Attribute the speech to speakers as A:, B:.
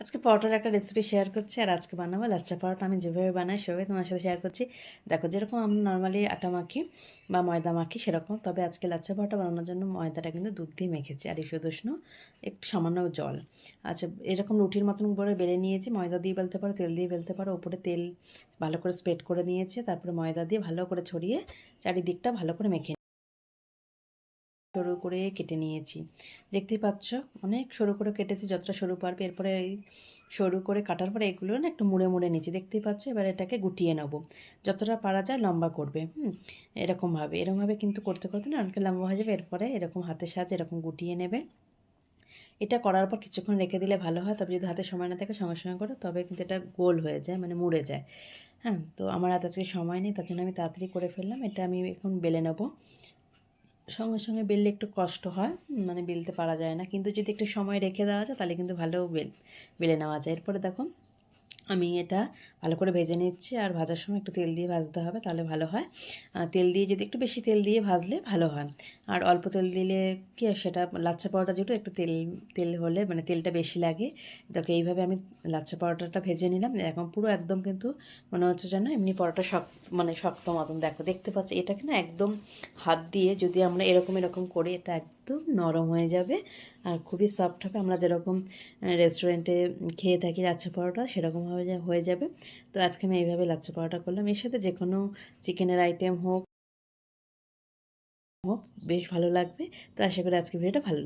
A: আজকে পরোটার একটা রেসিপি শেয়ার করছি আর আজকে বানাবো লাচ্চা পরোটা। আমি যেভাবে বানাই, সেভাবে তোমার সাথে শেয়ার করছি। দেখো, যেরকম আমরা নর্মালি আটা মাখি বা ময়দা মাখি, সেরকম। তবে আজকে লাচ্চা পরোটা বানানোর জন্য ময়দাটা কিন্তু দুধ দিয়ে মেখেছি আর শুধু উষ্ণ একটু সামান্য জল। আচ্ছা এরকম রুটির মতন করে বেলে নিয়েছি। ময়দা দিয়ে বেলতে পারো, তেল দিয়ে বেলতে পারো। উপরে তেল ভালো করে স্প্রেড করে নিয়েছে। তারপরে ময়দা দিয়ে ভালো করে ছড়িয়ে চারিদিকটা ভালো করে মেখে সরু করে কেটে নিয়েছি। দেখতেই পাচ্ছ? অনেক সরু করে কেটেছি, যতটা সরু পারবে। এরপরে এই সরু করে কাটার পরে এগুলো না একটু মুড়ে মুড়ে নিচ্ছি দেখতেই পাচ্ছ? এবার এটাকে গুটিয়ে নেব। যতটা পারা যায় লম্বা করবে। হুম এরকমভাবে এরকমভাবে কিন্তু করতে করতে না অনেকটা লম্বা হয়ে যাবে। এরপরে এরকম হাতের সাহায্যে এরকম গুটিয়ে নেবে। এটা করার পর কিছুক্ষণ রেখে দিলে ভালো হয়। তবে যদি হাতে সময় না থাকে, সঙ্গে সঙ্গে করো। তবে কিন্তু এটা গোল হয়ে যায় মানে মুড়ে যায়। হ্যাঁ তো আমার হাতে আজকে সময় নেই। তার জন্য আমি তাড়াতাড়ি করে ফেললাম। এটা আমি এখন বেলে নেব। সঙ্গে সঙ্গে বেললে একটু কষ্ট হয় মানে বেলতে পারা যায় না। কিন্তু যদি একটু সময় রেখে দেওয়া যায়, তাহলে কিন্তু ভালো বেল, বেলে নেওয়া যায়। এরপরে দেখো আমি এটা ভালো করে ভেজে নিচ্ছি আর ভাজার সময় একটু তেল দিয়ে ভাজতে হবে, তাহলে ভালো হয়। তেল দিয়ে যদি একটু বেশি তেল দিয়ে ভাজলে ভালো হয়। আর অল্প তেল দিলে কি সেটা, লাচ্ছা পাউডার যেহেতু একটু তেল তেল হলে মানে তেলটা বেশি লাগে, দেখো এইভাবে আমি লাচ্ছা পাউডারটা ভেজে নিলাম। এখন পুরো একদম কিন্তু মনে হচ্ছে যেন এমনি পরোটা শক্ত মানে শক্ত মতন। দেখো, দেখতে পাচ্ছি এটাকে না একদম হাত দিয়ে যদি আমরা এরকম এরকম করি, এটা একদম নরম হয়ে যাবে। আর খুবই সফট হবে। আমরা যেরকম রেস্টুরেন্টে খেয়ে থাকি লাচ্ছা পরোটা সেরকমভাবে হয়ে যাবে। তো আজকে আমি এইভাবে লাচ্ছা পরোটা করলাম। এর সাথে যে কোনো চিকেনের আইটেম হোক হোক, বেশ ভালো লাগবে। তো আশা করি আজকে ভিডিওটা ভালো লাগবে।